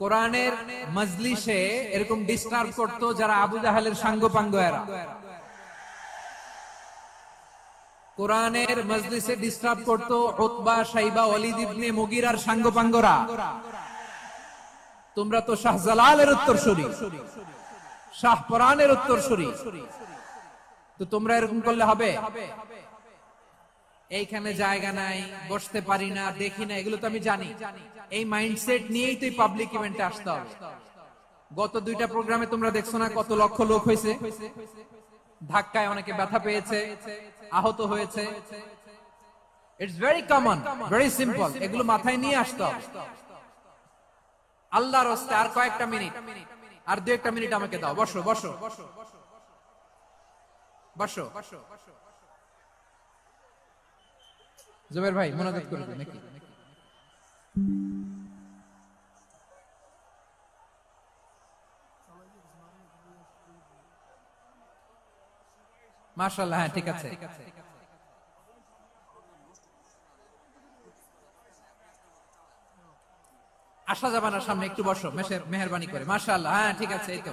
কোরআনের মজলিসে এরকম ডিস্টার্ব করতো যারা আবু জাহালের সাঙ্গ পাঙ্গ কোরআনের মজলিসে ডিস্টার্ব করতো ওতবা সাইবা অলিদ মুগিরার সাঙ্গ পাঙ্গরা তোমরা তো শাহজালালের উত্তরসূরি, শাহ পরানের উত্তরসূরি। তো তোমরা এরকম করলে হবে? এইখানে জায়গা নাই, বসতে পারি না, দেখি না, এগুলো তো আমি জানি। এই মাইন্ডসেট নিয়েই তো পাবলিক ইভেন্টে আসতে হবে। গত দুইটা প্রোগ্রামে তোমরা দেখছ না কত লক্ষ লোক হয়েছে? ধাক্কায় অনেকে ব্যথা পেয়েছে, আহত হয়েছে। It's very common very simple এগুলো মাথায় নিয়ে আসতে হবে। আল্লাহর হস্তে আর কয়েকটা মিনিট, আর দু একটা মিনিট আমাকে দাও। বসো। বসো বসো। জুবের ভাই মনোযোগ করে দিন, নাকি? মাশাআল্লাহ হ্যাঁ ঠিক আছে। আসা যাবে সামনে একটু বসো মেহরবানি করে। মাশাআল্লাহ হ্যাঁ ঠিক আছে, এই তো।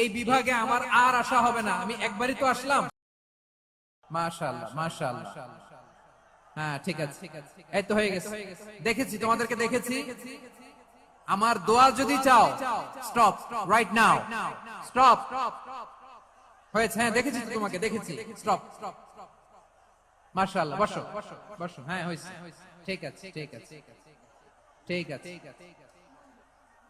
এই বিভাগে আমার আর আশা হবে না। আমি একবারই তো আসলাম। হ্যাঁ ঠিক আছে। এই তো হয়ে গেছে। দেখেছি, তোমাদেরকে দেখেছি। আমার দোয়া যদি চাও স্টপ রাইট নাও স্টপ হয়েছে হ্যাঁ দেখেছি তোমাকে, দেখেছি। স্টপ মাশাআল্লাহ, বসো বসো হ্যাঁ হয়েছে। ঠিক আছে। ঠিক আছে ঠিক আছে।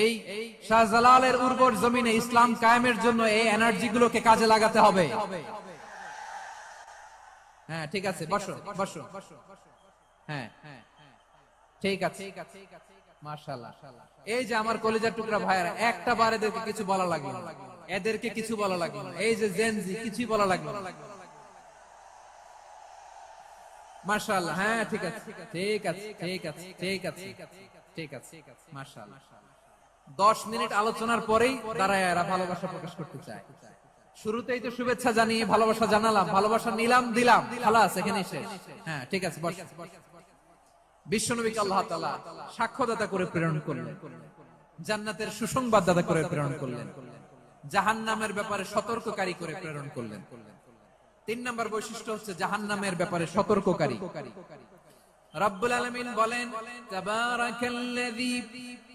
এই শাহজালালের উর্বর জমিনে ইসলাম কায়েমের জন্য এই এনার্জি গুলোকে কাজে লাগাতে হবে। হ্যাঁ ঠিক আছে, বসো বসো। হ্যাঁ ঠিক আছে। এই যে আমার কলেজার টুকরা একটা বার এদেরকে কিছু বলা লাগল এদেরকে কিছু বলা এই যে জেনজি কিছুই বলা লাগল না। মাশাআল্লাহ হ্যাঁ ঠিক আছে ঠিক আছে ঠিক আছে ঠিক আছে ঠিক আছে, মাশাআল্লাহ। দশ মিনিট আলোচনার পরেই দাঁড়ায় এরা ভালোবাসা প্রকাশ করতে চায়। শুরুতেই তো শুভেচ্ছা জানিয়ে ভালোবাসা জানালাম, ভালোবাসা নিলাম, দিলাম। খালাস এখানে শেষ। হ্যাঁ ঠিক আছে বিশ্বনবীকে আল্লাহ সাক্ষ্যদাতা করে প্রেরণ করলেন। জান্নাতের করে প্রেরণ করলেন। ব্যাপারে সতর্ককারী করে প্রেরণ করলেন। তিন নম্বর বৈশিষ্ট্য হচ্ছে জাহান্নামের ব্যাপারে সতর্ককারী। রব্বুল আলামিন বলেন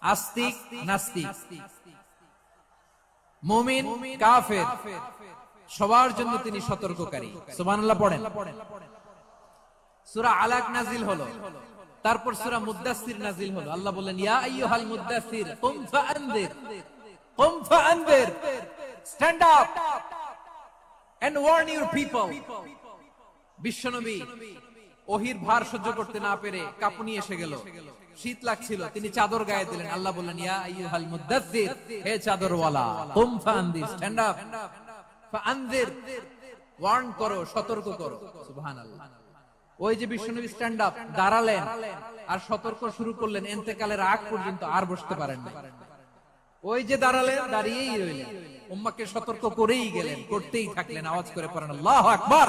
আস্তিক, নাস্তিক। কাফের, সবার জন্য তিনি সতর্ককারী। সুবহানাল্লাহ পড়েন। সূরা আলাক নাজিল হলো। তারপর সূরা মুদ্দাসসির নাজিল হলো। আল্লাহ বললেন, ইয়া আইয়ুহাল কুম কুম stand up and warn your people. বিশ্বনবী, ওহির ভার সহ্য করতে না পেরে কাঁপুনি এসে গেল। শীত লাগছিল তিনি চাদর গায়ে দিলেন। আল্লাহ বললেন ইয়া আইয়ুহাল হে চাদরওয়ালা কুম ফাআনদির স্ট্যান্ড আপ ফাআনদির ওয়ার্ন করো সতর্ক করো। সুবহানাল্লাহ। ওই যে বিশ্বনবী স্ট্যান্ড আপ দাঁড়ালেন আর সতর্ক শুরু করলেন এন্তেকালের আগ পর্যন্ত আর বসতে পারেন না ওই যে দাঁড়ালেন দাঁড়িয়েই রইলেন। উম্মাকে সতর্ক করেই গেলেন করতেই থাকলেন আওয়াজ করে পড়েন আল্লাহ আকবার!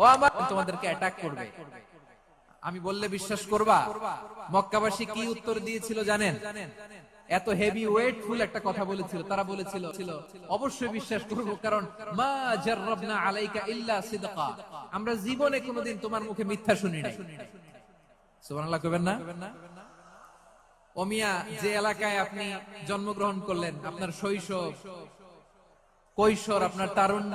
ও আমার তোমাদেরকে অ্যাটাক করবে। আমি বললে বিশ্বাস করবা? মক্কাবাসী কি উত্তর দিয়েছিল জানেন? এত হেভি ওয়েটফুল একটা কথা বলেছিল। তারা বলেছিল ছিল অবশ্যই বিশ্বাস করব, কারণ মা জাররাবনা আলাইকা ইল্লা সিদকা। আমরা জীবনে কোনোদিন তোমার মুখে মিথ্যা শুনি নাই। সুবহানাল্লাহ কইবেন না? ওমিয়া যে এলাকায় আপনি জন্মগ্রহণ করলেন, আপনার শৈশব, কৈশোর, আপনার তারুণ্য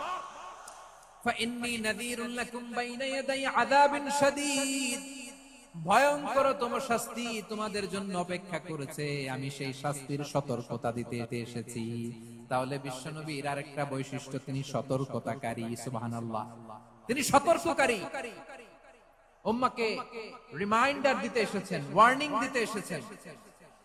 فإني نذير لكم بين يدي عذاب شديد ভয়ঙ্কর তোমার শাস্তি তোমাদের জন্য অপেক্ষা করেছে আমি সেই শাস্তির সতর্কতা দিতে এসেছি তাহলে বিশ্বনবীর আরেকটা বৈশিষ্ট্য তিনি সতর্কতাকারী সুবহানাল্লাহ তিনি সতর্ককারী উম্মাকে রিমাইন্ডার দিতে এসেছেন ওয়ার্নিং দিতে এসেছেন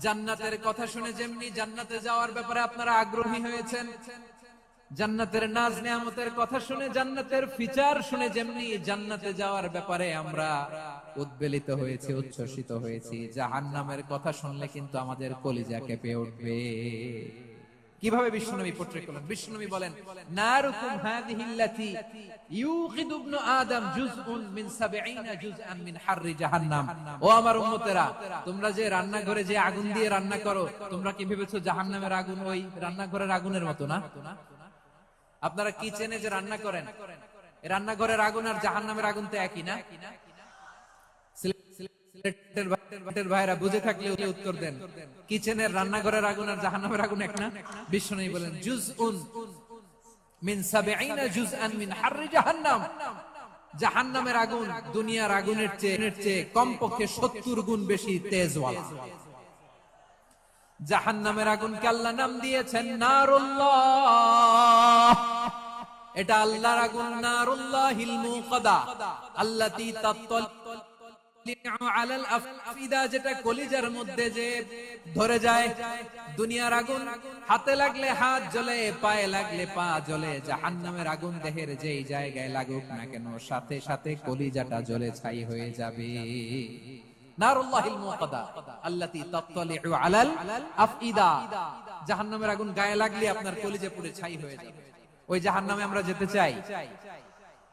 জান্নাতের কথা শুনে যেমনি জান্নাতে যাওয়ার ব্যাপারে আপনারা আগ্রহী হয়েছেন, জান্নাতের নাজ নিয়ামতের কথা শুনে, জান্নাতের ফিচার শুনে যেমনি জান্নাতে যাওয়ার ব্যাপারে আমরা উদ্বেলিত হয়েছে, উচ্ছ্বসিত হয়েছি, জাহান্নামের কথা শুনলে কিন্তু আমাদের কলিজা কেঁপে উঠবে। কীভাবে বিশ্বনবী পোট্রেট করলেন? বিশ্বনবী বলেন, নারুকুম হাযিহিল্লাতি ইউকিদু ইবনু আদম জুজউন মিন 70 জুজআন মিন হাররি জাহান্নাম। ও আমার উম্মতেরা, তোমরা যে রান্নাঘরে যে আগুন দিয়ে রান্না করো, তোমরা কি ভেবেছো জাহান্নামের আগুন ওই রান্নাঘরের আগুনের মতো না? আপনারা কিচেনে যে রান্না করেন? রান্নাঘরের আগুন আর জাহান্নামের আগুন তো একই না? সিলেটের ভাইরা বুঝে থাকলে উত্তর দেন। কিচেনের রান্নাঘরের আগুন আর জাহান্নামের আগুন এক না? নেই বলেন জুজ উন সাবেঈনা জুজআন হাররি জাহান্নাম। জাহান্নামের আগুন দুনিয়ার আগুনের চেয়ে চেয়ে কমপক্ষে 70 গুণ বেশি তেজওয়ালা। জাহান্নামের আগুনকে আল্লাহ দিয়েছেন নারুল্লাহ। এটা আল্লাহর আগুন, নারুল্লাহিল মুকাদা আল্লাতী যেটা কলিজার মধ্যে যে ধরে যায় দুনিয়ার আগুন। হাতে লাগলে হাত জ্বলে, পায়ে লাগলে পা জ্বলে। জাহান্নামের আগুন দেহের যেই জায়গায় লাগুক না কেন, সাথে সাথে কলিজাটা জ্বলে ছাই হয়ে যাবে। আগুন গায়ে লাগলে আপনার কলিজা পুড়ে ছাই হয়ে যাবে। ওই জাহান্নামে আমরা যেতে চাই।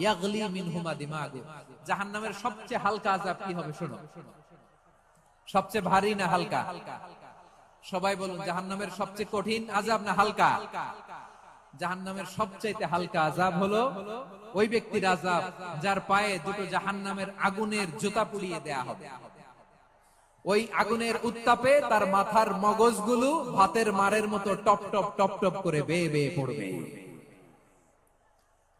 ইয়াগলি মিনহুমা দিমাগু। জাহান্নামের সবচেয়ে হালকা আযাব কি হবে সবচেয়ে ভারী না হালকা? সবাই বলুন, জাহান্নামের সবচেয়ে কঠিন আজাব না হালকা? জাহান্নামের সবচাইতে হালকা হলো ওই ব্যক্তির যার পায়ে দুটো জাহান্নামের আগুনের জুতা পুড়িয়ে দেয়া হবে। ওই আগুনের উত্তাপে তার মাথার মগজগুলো ভাতের মারের মতো টপ টপ টপ টপ করে বেয়ে বেয়ে পড়বে।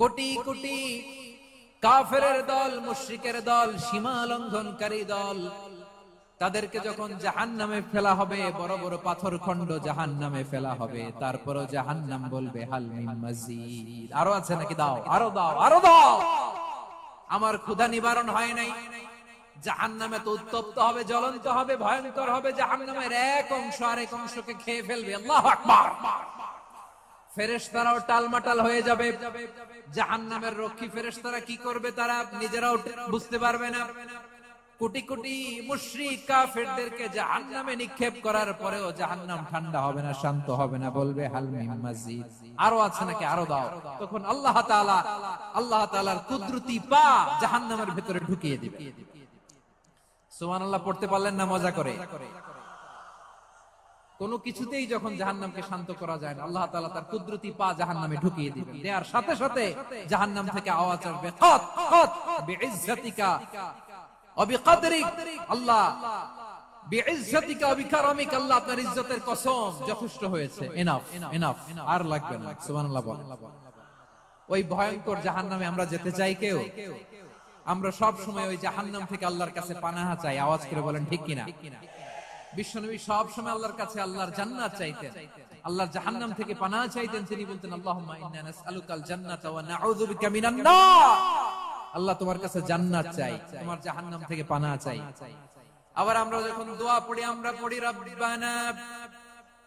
কোটি কোটি কাফেরের দল, মুশরিকের দল সীমা লঙ্ঘনকারী দল, তাদেরকে যখন জাহান নামে ফেলা হবে, বড় বড় পাথর খন্ড জাহান নামে ফেলা হবে, তারপরও জাহান নাম বলবে আরও আছে নাকি? দাও, আরও দাও আরও দাও। আমার ক্ষুধা নিবারণ হয় নাই। জাহান নামে তো উত্তপ্ত হবে, জ্বলন্ত হবে, ভয়ঙ্কর হবে। জাহান নামের এক অংশ আর এক অংশকে খেয়ে ফেলবে। আল্লাহ আকবার। ফেরেশতারাও টালমাটাল হয়ে যাবে। জাহান্নামের রক্ষী ফেরেশতারা কি করবে তারা নিজেরাও বুঝতে পারবে না। কোটি কোটি মুশরিক কাফেরদেরকে জাহান্নামে নিক্ষেপ করার পরেও জাহান্নাম ঠান্ডা হবে না, শান্ত হবে না, বলবে হালমিম মাজিদ। আরও আছে নাকি? আরও দাও। তখন আল্লাহ তাআলা, আল্লাহ তাআলার কুদরতি পা জাহান্নামের ভিতরে ঢুকিয়ে দিবে। সুবহানাল্লাহ, পড়তে পারলেন না? মজা করে। কোন কিছুতেই যখন জাহান্নামকে শান্ত করা যায় না, আল্লাহ তাআলা তার কুদরতি পা জাহান্নামে ঢুকিয়ে দিবেন। দেওয়ার সাথে সাথে জাহান্নাম থেকে আওয়াজ আসবে আল্লাহ আমরা যেতে চাই কেউ? আমরা সব সময় ওই জাহান্নাম থেকে আল্লাহর কাছে পানাহা চাই। আওয়াজ করে বলেন, ঠিক কিনা? বিশ্বনবী আল্লাহর কাছে আল্লাহর জান্নাত চাইতেন। আল্লাহর জাহান্নাম থেকে পানা চাইতেন, তিনি বলতেন, আল্লাহুম্মা ইন্না নাসআলুকাল জান্নাতা ওয়া নাউযু বিকা মিনান নার। আল্লাহ তোমার কাছে জান্নাত চাই, তোমার জাহান্নাম থেকে পানা চাই। আবার আমরা যখন দোয়া পড়ি, আমরা পড়ি, রব্বানা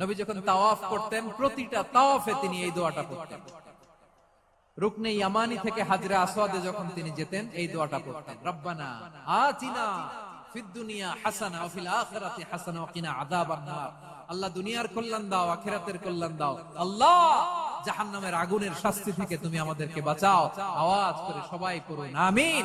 নবী যখন তাওয়াফ করতেন, প্রতিটা তাওয়াফে তিনি এই দোয়াটা পড়তেন। রুকনে ইয়ামানি থেকে হাজরা আসওয়াদে যখন তিনি যেতেন, এই দোয়াটা পড়তেন। রব্বানা আতিনা ফিদ দুনিয়া হাসানা ওয়া ফিল আখিরাতি হাসানা ওয়া কিনা আযাবান নার। আল্লাহ দুনিয়ার কল্যাণ দাও, আখিরাতের কল্যাণ দাও। আল্লাহ, জাহান্নামের আগুনের শাস্তি থেকে তুমি আমাদেরকে বাঁচাও। আওয়াজ করে সবাই পড়ুন, আমিন।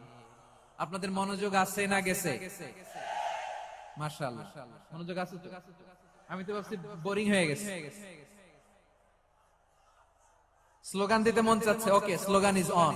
আপনাদের মনোযোগ আছে না গেছে? মনোযোগ আছে আমি তো ভাবছি বোরিং হয়ে গেছে। স্লোগান দিতে মন চাচ্ছে। ওকে স্লোগান ইজ অন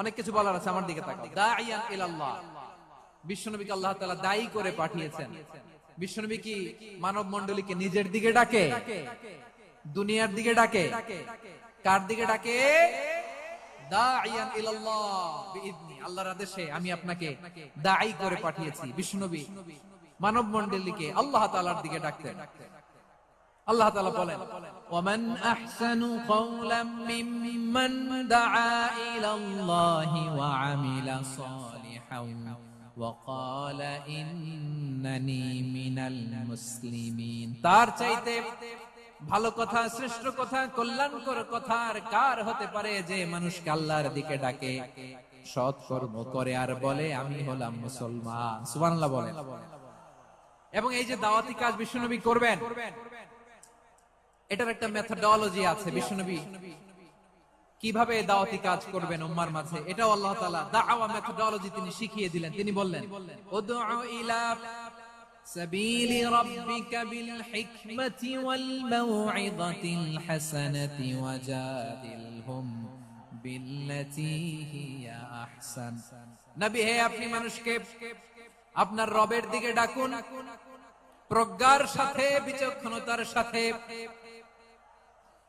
অনেক কিছু বলার আছে, আমার দিকে বিশ্বনবীকে আল্লাহ দায়ী করে পাঠিয়েছেন। বিশ্বনবী কি মানব মণ্ডলীকে নিজের দিকে ডাকে, দুনিয়ার দিকে ডাকে। কার দিকে ডাকে? আল্লাহর আদেশে আমি আপনাকে দায়ী করে পাঠিয়েছি। বিশ্বনবী মানব মণ্ডলীকে আল্লাহ তাআলার দিকে ডাকতেন। আল্লাহ তাআলা বলেন ওয়ামান আহসানু কওলাম মিম্মান দাআ ইলাল্লাহি ওয়া আমিলা সালিহান وقال إنني من المسلمين তার চাইতে ভালো কথা শ্রেষ্ঠ কথা কল্যাণকর কথা আর কার হতে পারে যে মানুষকে আল্লাহর দিকে ডাকে সৎ কর্ম করে আর বলে আমি হলাম মুসলমান সুবহানাল্লাহ বলেন এবং এই যে দাওয়াতি কাজ বিশ্বনবী করবেন এটার একটা মেথাডলজি আছে, বিশ্বনবী। কীভাবে দাওয়াতি কাজ করবেন উম্মার মাঝে? এটাও আল্লাহ তাআলা দাওয়া মেথাডলজি তিনি শিখিয়ে দিলেন। তিনি বললেন, উদউ ইলা সাবিলি রাব্বিকা বিল হিকমাতি ওয়াল মাউইযাতিল হাসানাতি ওয়াজাদিলহুম বিল্লাতি হিয়া আহসান। নবী, হে আপনি মানুষকে, আপনার রবের দিকে ডাকুন। প্রজ্ঞার সাথে, বিচক্ষণতার সাথে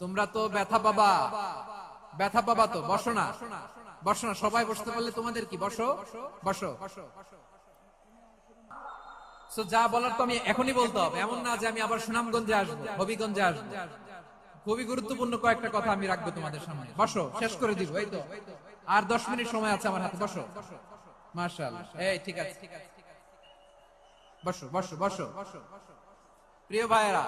তোমরা তো ব্যথা পাবা। ব্যথা পাবা তো, বসো না। বসো না, সবাই বসতে পারলে তোমাদের কি? বসো বসো। যা বলার তো আমি এখনই বলতে হবে। এমন না যে আমি আবার সুনামগঞ্জে আসব, হবিগঞ্জে আসব। খুবই গুরুত্বপূর্ণ কয়েকটা কথা আমি রাখব তোমাদের সামনে। বসো, শেষ করে দিব, এই তো। আর দশ মিনিট সময় আছে আমার হাতে, বসো। মার্শাল এই, ঠিক আছে। বসো বসো বসো। প্রিয় ভাইয়েরা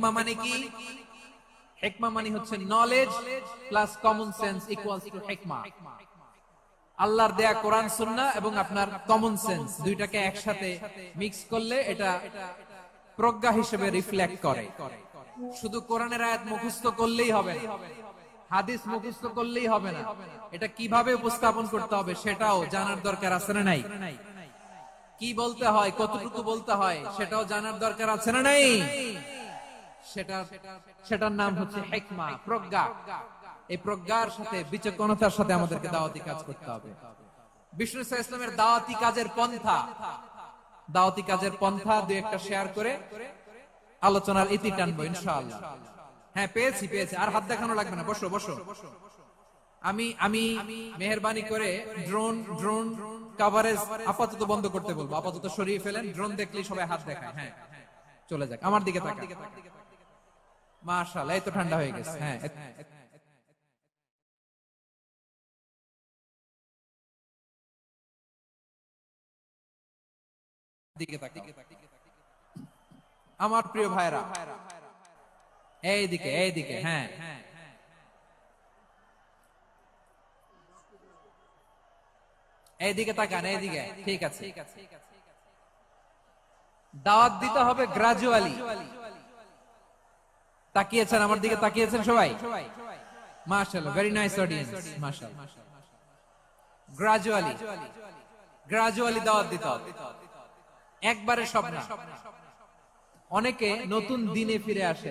মানে মানে আল্লাহর দেয়া কোরআন এবং আপনার কমন সেন্স দুইটাকে একসাথে মিক্স করলে এটা প্রজ্ঞা হিসেবে রিফ্লেক্ট করে। শুধু কোরআনের আয়াত মুখস্থ করলেই হবে হাদিস মুখস্থ করলেই হবে না। এটা কীভাবে উপস্থাপন করতে হবে সেটাও জানার দরকার আছে না নাই? কি বলতে হয়, কতটুকু বলতে হয়, সেটাও জানার দরকার আছে না নাই? সেটা সেটার নাম হচ্ছে হেকমা, প্রজ্ঞা। এই প্রজ্ঞার সাথে বিচক্ষণতার সাথে আমাদেরকে দাওয়াতি কাজ করতে হবে। বিষ্ণু ইসলামের দাওয়াতি কাজের পন্থা। দাওয়াতি কাজের পন্থা দুই একটা শেয়ার করে আলোচনার ইতি টানবো, ইনশাআল্লাহ। হ্যাঁ পেয়েছি পেয়েছি। আর হাত দেখানো লাগবে না। বসো বসো। আমি আমি মেহরবানি করে ড্রোন ড্রোন কভারেজ আপাতত বন্ধ করতে বলব। আপাতত সরিয়ে ফেলেন ড্রোন দেখলেই সবাই হাত দেখায়। হ্যাঁ চলে যাক। আমার দিকে তাকা মাশাআল্লাহ, এই তো ঠান্ডা হয়ে গেছে। হ্যাঁ আমার প্রিয় ভাইরা, এইদিকে এইদিকে হ্যাঁ হ্যাঁ। এইদিকে তাকান এইদিকে ঠিক আছে। দাওয়াত দিতে হবে গ্রাজুয়ালি তাকিয়েছেন আমার দিকে তাকিয়েছেন সবাই? মাশাআল্লাহ ভেরি নাইস অডিয়েন্স মাশাআল্লাহ। গ্রাজুয়ালি গ্রাজুয়ালি দাওয়াত দিতে হবে। একবারে সব না অনেকে নতুন দিনে ফিরে আসে।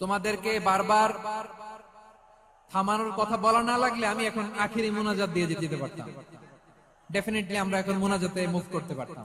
তোমাদেরকে বারবার থামানোর কথা বলা না লাগলে আমি এখন আখিরি মোনাজাত দিয়ে যেতে পারতাম। ডেফিনেটলি আমরা এখন মোনাজাতে মুভ করতে পারতাম।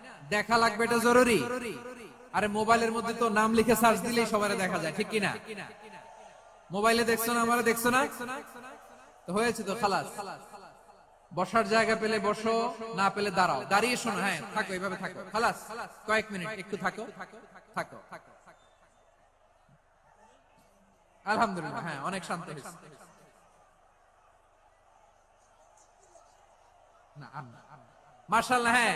দেখা লাগবে এটা জরুরি। আরে মোবাইলের মধ্যে তো নাম লিখে সার্চ দিলেই সবাই দেখা যায়, ঠিক কিনা? মোবাইলে দেখছ না, আমরা দেখছ না? হয়েছে তো, খালাস। বসার জায়গা পেলে বসো, না পেলে দাঁড়াও। দাঁড়িয়ে শোনো হ্যাঁ থাকো, এইভাবে থাকো। খালাস, কয়েক মিনিট, একটু থাকো। থাকো। আলহামদুলিল্লাহ হ্যাঁ অনেক শান্ত হয়েছে। মার্শাল্লাহ হ্যাঁ।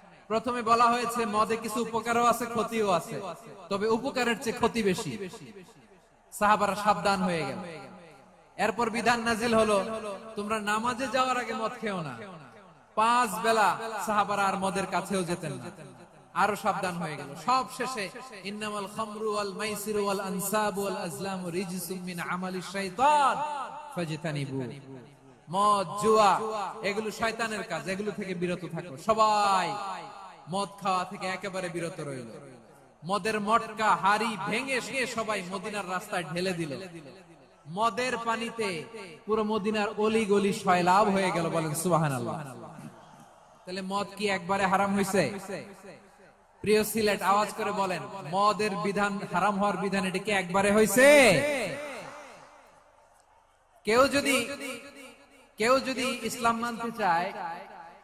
প্রথমে বলা হয়েছে, মদে কিছু উপকারও আছে, ক্ষতিও আছে। তবে উপকারের চেয়ে ক্ষতি বেশি। সাহাবারা সাবধান হয়ে গেল। এরপর বিধান নাজিল হলো, তোমরা নামাজে যাওয়ার আগে মদ খেও না। পাঁচ বেলা সাহাবারা আর মদের কাছেও যেতেন না। আরও সাবধান হয়ে গেল। সব শেষে, ইন্নামাল খামরু ওয়াল মাইসিরু ওয়াল আনসাবু ওয়াল আজলামু রিজসুম মিন আমালিশ শাইতান ফাজতানিবু। মদ, জুয়া, এগুলো শয়তানের কাজ। এগুলো থেকে বিরত থাকো। সবাই মদ খাওয়া থেকে একেবারে বিরত রইল। মদের মটকা হাড়ি ভেঙে সে সবাই মদিনার রাস্তায় ঢেলে দিল। মদের পানিতে পুরো মদিনার অলি গলি সয়লাভ হয়ে গেল বলেন সুবাহান আল্লাহ তাহলে মদ কি একবারে হারাম হয়েছে প্রিয় সিলেট, আওয়াজ করে বলেন, মদের বিধান হারাম হওয়ার বিধান এটি কি একবারে হয়েছে কেউ যদি কেউ যদি ইসলাম মানতে চায়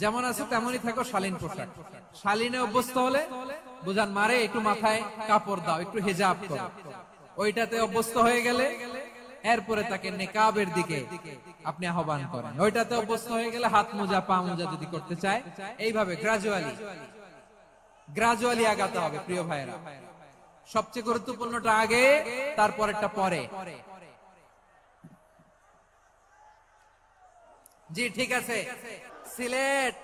যেমন আছে, তেমনই থাকো শালীন পোশাক। শালীনে অভ্যস্ত হলে বুঝান, মারে, একটু মাথায় কাপড় দাও, একটু হেজাব করো। ওইটাতে অভ্যস্ত হয়ে গেলে এরপরে তাকে নেকাবের দিকে আপনি আহ্বান করেন। ওইটাতে অভ্যস্ত হয়ে গেলে হাত মোজা, পা মোজা যদি করতে চায়, এইভাবে গ্রাজুয়ালি গ্রাজুয়ালি আগাতে হবে, প্রিয় ভাইয়েরা। সবচেয়ে গুরুত্বপূর্ণটা আগে, তারপরেরটা পরে। জি, ঠিক আছে। সিলেট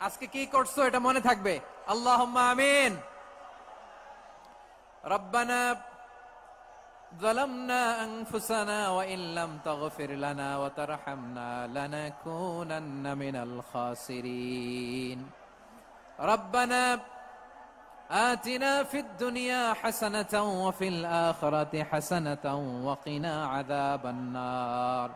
আজকে কি করছো এটা মনে থাকবে আল্লাহ আমিন রব্বানা ظلمنا أنفسنا وإن لم تغفر لنا وترحمنا لنكونن من الخاسرين ربنا آتنا في الدنيا حسنة وفي الآخرة حسنة وقنا عذاب النار